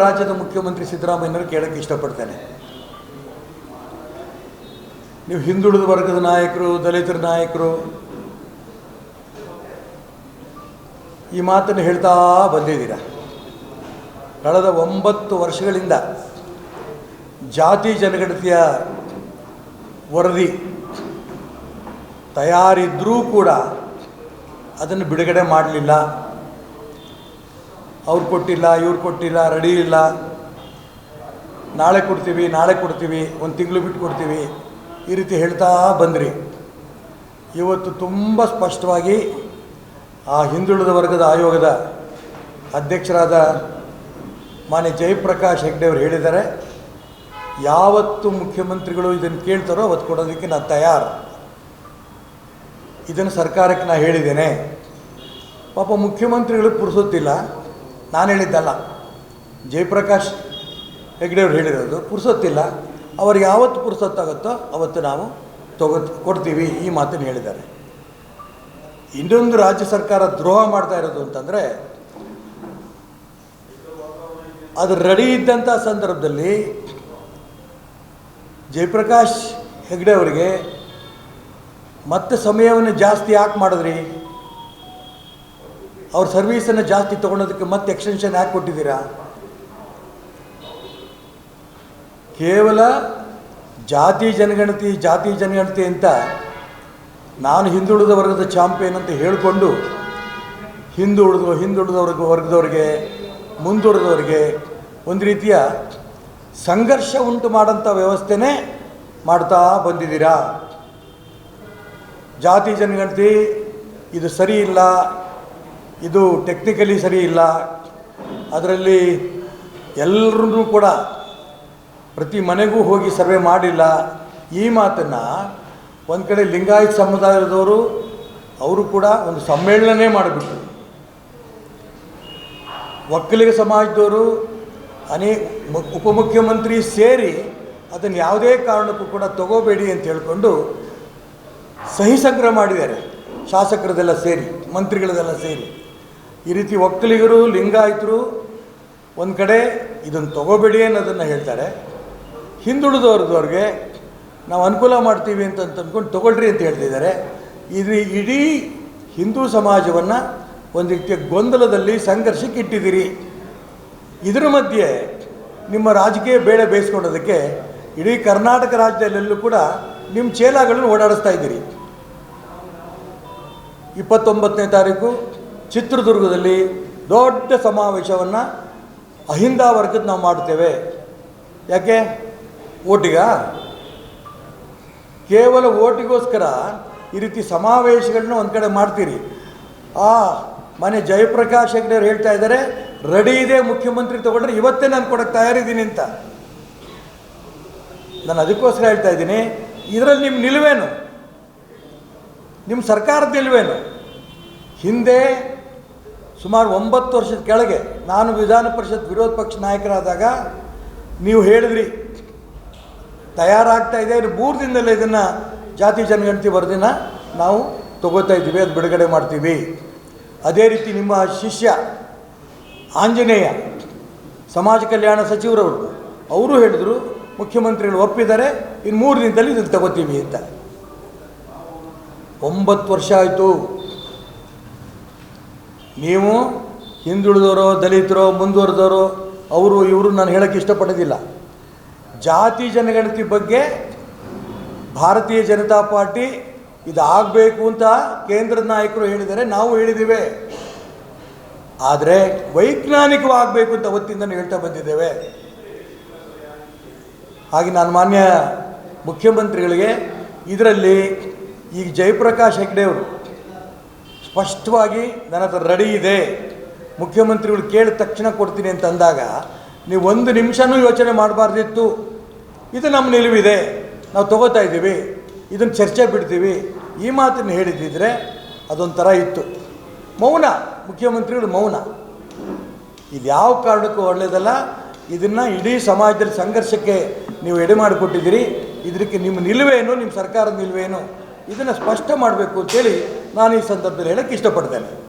ರಾಜ್ಯದ ಮುಖ್ಯಮಂತ್ರಿ ಸಿದ್ದರಾಮಯ್ಯನವರು ಕೇಳಕ್ಕೆ ಇಷ್ಟಪಡ್ತೇನೆ. ನೀವು ಹಿಂದುಳಿದ ವರ್ಗದ ನಾಯಕರು, ದಲಿತರ ನಾಯಕರು, ಈ ಮಾತನ್ನು ಹೇಳ್ತಾ ಬಂದಿದ್ದೀರ? ಕಳೆದ ಒಂಬತ್ತು ವರ್ಷಗಳಿಂದ ಜಾತಿ ಜನಗಣತಿಯ ವರದಿ ತಯಾರಿದ್ರೂ ಕೂಡ ಅದನ್ನು ಬಿಡುಗಡೆ ಮಾಡಲಿಲ್ಲ. ಅವ್ರು ಕೊಟ್ಟಿಲ್ಲ, ಇವ್ರು ಕೊಟ್ಟಿಲ್ಲ, ರೆಡಿ ಇಲ್ಲ. ನಾಳೆ ಕೊಡ್ತೀವಿ ನಾಳೆ ಕೊಡ್ತೀವಿ, ಒಂದು ತಿಂಗಳು ಬಿಟ್ಟು ಕೊಡ್ತೀವಿ. ಈ ರೀತಿ ಹೇಳ್ತಾ ಬಂದ್ರಿ. ಇವತ್ತು ತುಂಬ ಸ್ಪಷ್ಟವಾಗಿ ಆ ಹಿಂದುಳಿದ ವರ್ಗದ ಆಯೋಗದ ಅಧ್ಯಕ್ಷರಾದ ಮಾನ್ಯ ಜಯಪ್ರಕಾಶ್ ಹೆಗ್ಡೆ ಅವರು ಹೇಳಿದ್ದಾರೆ, ಯಾವತ್ತು ಮುಖ್ಯಮಂತ್ರಿಗಳು ಇದನ್ನು ಕೇಳ್ತಾರೋ ಅವತ್ತು ಕೊಡೋದಕ್ಕೆ ನಾನು ತಯಾರು. ಇದನ್ನು ಸರ್ಕಾರಕ್ಕೆ ನಾನು ಹೇಳಿದ್ದೇನೆ. ಪಾಪ ಮುಖ್ಯಮಂತ್ರಿಗಳು ಪುರುಸೊತ್ತಿಲ್ಲ. ನಾನು ಹೇಳಿದ್ದಲ್ಲ. ಜಯಪ್ರಕಾಶ್ ಹೆಗ್ಡೆ ಅವ್ರು ಹೇಳಿರೋದು. ಪುರ್ಸೊತ್ತಿಲ್ಲ. ಅವ್ರಿಗೆ ಯಾವತ್ತು ಪುರ್ಸೊತ್ತಾಗುತ್ತೋ ಅವತ್ತು ನಾವು ತಗೋ, ಕೊಡ್ತೀವಿ ಈ ಮಾತನ್ನು ಹೇಳಿದ್ದಾರೆ. ಇನ್ನೊಂದು ರಾಜ್ಯ ಸರ್ಕಾರ ದ್ರೋಹ ಮಾಡ್ತಾ ಇರೋದು ಅಂತಂದರೆ, ಅದು ರೆಡಿ ಇದ್ದಂಥ ಸಂದರ್ಭದಲ್ಲಿ ಜಯಪ್ರಕಾಶ್ ಹೆಗ್ಡೆ ಅವರಿಗೆ ಮತ್ತೆ ಸಮಯವನ್ನು ಜಾಸ್ತಿ ಯಾಕೆ ಮಾಡಿದ್ರಿ? ಅವ್ರ ಸರ್ವೀಸನ್ನು ಜಾಸ್ತಿ ತೊಗೊಳೋದಕ್ಕೆ ಮತ್ತೆ ಎಕ್ಸ್ಟೆನ್ಷನ್ ಯಾಕೆ ಕೊಟ್ಟಿದ್ದೀರಾ? ಕೇವಲ ಜಾತಿ ಜನಗಣತಿ ಜಾತಿ ಜನಗಣತಿ ಅಂತ ನಾನು ಹಿಂದುಳಿದ ವರ್ಗದ ಚಾಂಪಿಯನ್ ಅಂತ ಹೇಳಿಕೊಂಡು ಹಿಂದುಳಿದ ಹಿಂದುಳಿದ ವರ್ಗ ವರ್ಗದವ್ರಿಗೆ ಮುಂದುವರೆದವ್ರಿಗೆ ಒಂದು ರೀತಿಯ ಸಂಘರ್ಷ ಉಂಟು ಮಾಡೋಂಥ ವ್ಯವಸ್ಥೆನೇ ಮಾಡ್ತಾ ಬಂದಿದ್ದೀರಾ? ಜಾತಿ ಜನಗಣತಿ, ಇದು ಸರಿ ಇಲ್ಲ ಇದು ಟೆಕ್ನಿಕಲಿ ಸರಿ ಇಲ್ಲ. ಅದರಲ್ಲಿ ಎಲ್ಲರೂ ಕೂಡ ಪ್ರತಿ ಮನೆಗೂ ಹೋಗಿ ಸರ್ವೆ ಮಾಡಿಲ್ಲ. ಈ ಮಾತನ್ನು ಒಂದು ಕಡೆ ಲಿಂಗಾಯತ್ ಸಮುದಾಯದವರು ಅವರು ಕೂಡ ಒಂದು ಸಮ್ಮೇಳನನೇ ಮಾಡಿಬಿಟ್ರು. ಒಕ್ಕಲಿಗ ಸಮಾಜದವರು, ಅನೇ ಮು- ಉಪಮುಖ್ಯಮಂತ್ರಿ ಸೇರಿ ಅದನ್ನು ಯಾವುದೇ ಕಾರಣಕ್ಕೂ ಕೂಡ ತಗೋಬೇಡಿ ಅಂತ ಹೇಳ್ಕೊಂಡು ಸಹಿ ಸಂಗ್ರಹ ಮಾಡಿದ್ದಾರೆ. ಶಾಸಕರದೆಲ್ಲ ಸೇರಿ, ಮಂತ್ರಿಗಳದೆಲ್ಲ ಸೇರಿ. ಈ ರೀತಿ ಒಕ್ಕಲಿಗರು, ಲಿಂಗಾಯಿತರು ಒಂದು ಕಡೆ ಇದನ್ನು ತಗೋಬೇಡಿ ಅನ್ನೋದನ್ನು ಹೇಳ್ತಾರೆ. ಹಿಂದುಳಿದವ್ರದವ್ರಿಗೆ ನಾವು ಅನುಕೂಲ ಮಾಡ್ತೀವಿ ಅಂತ ಅಂದ್ಕೊಂಡು ತಗೊಳ್ರಿ ಅಂತ ಹೇಳ್ತಿದ್ದಾರೆ. ಇದು ಇಡೀ ಹಿಂದೂ ಸಮಾಜವನ್ನು ಒಂದು ರೀತಿಯ ಗೊಂದಲದಲ್ಲಿ ಸಂಘರ್ಷಕ್ಕೆ ಇಟ್ಟಿದ್ದೀರಿ. ಇದರ ಮಧ್ಯೆ ನಿಮ್ಮ ರಾಜಕೀಯ ಬೇಳೆ ಬೇಯಿಸ್ಕೊಂಡೋದಕ್ಕೆ ಇಡೀ ಕರ್ನಾಟಕ ರಾಜ್ಯದಲ್ಲೆಲ್ಲೂ ಕೂಡ ನಿಮ್ಮ ಚೇಲಾಗಳನ್ನು ಓಡಾಡಿಸ್ತಾ ಇದ್ದೀರಿ. ಇಪ್ಪತ್ತೊಂಬತ್ತನೇ ತಾರೀಕು ಚಿತ್ರದುರ್ಗದಲ್ಲಿ ದೊಡ್ಡ ಸಮಾವೇಶವನ್ನು ಅಹಿಂದ ವರ್ಗದ ನಾವು ಮಾಡ್ತೇವೆ. ಯಾಕೆ? ಓಟಿಗ? ಕೇವಲ ಓಟಿಗೋಸ್ಕರ ಈ ರೀತಿ ಸಮಾವೇಶಗಳನ್ನ ಒಂದು ಕಡೆ ಮಾಡ್ತೀರಿ. ಆ, ಮನೆ ಜಯಪ್ರಕಾಶ್ ಹೆಗ್ಡೆ ಅವ್ರು ಹೇಳ್ತಾ ಇದ್ದಾರೆ, ರೆಡಿ ಇದೆ, ಮುಖ್ಯಮಂತ್ರಿ ತಗೊಂಡ್ರೆ ಇವತ್ತೇ ನಾನು ಕೊಡೋಕ್ಕೆ ತಯಾರಿದ್ದೀನಿ ಅಂತ. ನಾನು ಅದಕ್ಕೋಸ್ಕರ ಹೇಳ್ತಾ ಇದ್ದೀನಿ, ಇದರಲ್ಲಿ ನಿಮ್ಮ ನಿಲುವೇನು? ನಿಮ್ಮ ಸರ್ಕಾರದ ನಿಲುವೇನು? ಹಿಂದೆ ಸುಮಾರು ಒಂಬತ್ತು ವರ್ಷದ ಕೆಳಗೆ ನಾನು ವಿಧಾನ ಪರಿಷತ್ ವಿರೋಧ ಪಕ್ಷ ನಾಯಕರಾದಾಗ ನೀವು ಹೇಳಿದ್ರಿ, ತಯಾರಾಗ್ತಾ ಇದೆ, ಇನ್ನು ಮೂರು ದಿನದಲ್ಲೇ ಇದನ್ನು ಜಾತಿ ಜನಗಣತಿ ವರದಿನ ನಾವು ತಗೋತಾ ಇದ್ದೀವಿ, ಅದು ಬಿಡುಗಡೆ ಮಾಡ್ತೀವಿ. ಅದೇ ರೀತಿ ನಿಮ್ಮ ಶಿಷ್ಯ ಆಂಜನೇಯ, ಸಮಾಜ ಕಲ್ಯಾಣ ಸಚಿವರವರು, ಅವರು ಹೇಳಿದರು, ಮುಖ್ಯಮಂತ್ರಿಗಳು ಒಪ್ಪಿದ್ದಾರೆ, ಇನ್ನು ಮೂರು ದಿನದಲ್ಲಿ ಇದನ್ನು ತಗೋತೀವಿ ಅಂತ. ಒಂಬತ್ತು ವರ್ಷ ಆಯಿತು. ನೀವು ಹಿಂದುಳಿದವರು, ದಲಿತರು, ಮುಂದುವರೆದವರು, ಅವರು, ಇವರು ನಾನು ಹೇಳೋಕ್ಕೆ ಇಷ್ಟಪಡೋದಿಲ್ಲ. ಜಾತಿ ಜನಗಣತಿ ಬಗ್ಗೆ ಭಾರತೀಯ ಜನತಾ ಪಾರ್ಟಿ ಇದಾಗಬೇಕು ಅಂತ ಕೇಂದ್ರದ ನಾಯಕರು ಹೇಳಿದರೆ ನಾವು ಹೇಳಿದ್ದೇವೆ. ಆದರೆ ವೈಜ್ಞಾನಿಕವಾಗಬೇಕು ಅಂತ ಅವತ್ತಿಂದ ಹೇಳ್ತಾ ಬಂದಿದ್ದೇವೆ. ಹಾಗೆ ನಾನು ಮಾನ್ಯ ಮುಖ್ಯಮಂತ್ರಿಗಳಿಗೆ ಇದರಲ್ಲಿ ಈಗ ಜಯಪ್ರಕಾಶ್ ಹೆಗ್ಡೆ ಅವರು ಸ್ಪಷ್ಟವಾಗಿ ನನ್ನ ಹತ್ರ ರೆಡಿ ಇದೆ. ಮುಖ್ಯಮಂತ್ರಿಗಳು ಕೇಳಿದ ತಕ್ಷಣ ಕೊಡ್ತೀನಿ ಅಂತ ಅಂದಾಗ, ನೀವು ಒಂದು ನಿಮಿಷನೂ ಯೋಚನೆ ಮಾಡಬಾರ್ದಿತ್ತು. ಇದು ನಮ್ಮ ನಿಲುವಿದೆ. ನಾವು ತಗೋತಾ ಇದ್ದೀವಿ. ಇದನ್ನು ಚರ್ಚೆ ಬಿಡ್ತೀವಿ. ಈ ಮಾತನ್ನು ಹೇಳಿದ್ದಿದ್ರೆ ಅದೊಂಥರ ಇತ್ತು. ಮೌನ, ಮುಖ್ಯಮಂತ್ರಿಗಳು ಮೌನ. ಇದು ಯಾವ ಕಾರಣಕ್ಕೂ ಒಳ್ಳೆಯದಲ್ಲ. ಇದನ್ನು ಇಡೀ ಸಮಾಜದಲ್ಲಿ ಸಂಘರ್ಷಕ್ಕೆ ನೀವು ಎಡೆ ಮಾಡಿಕೊಟ್ಟಿದ್ದೀರಿ. ಇದಕ್ಕೆ ನಿಮ್ಮ ನಿಲುವೇನು, ನಿಮ್ಮ ಸರ್ಕಾರದ ನಿಲುವೇನು? ಇದನ್ನು ಸ್ಪಷ್ಟ ಮಾಡಬೇಕು ಅಂತೇಳಿ ನಾನು ಈ ಸಂದರ್ಭದಲ್ಲಿ ಹೇಳಕ್ಕೆ ಇಷ್ಟಪಡ್ತೇನೆ.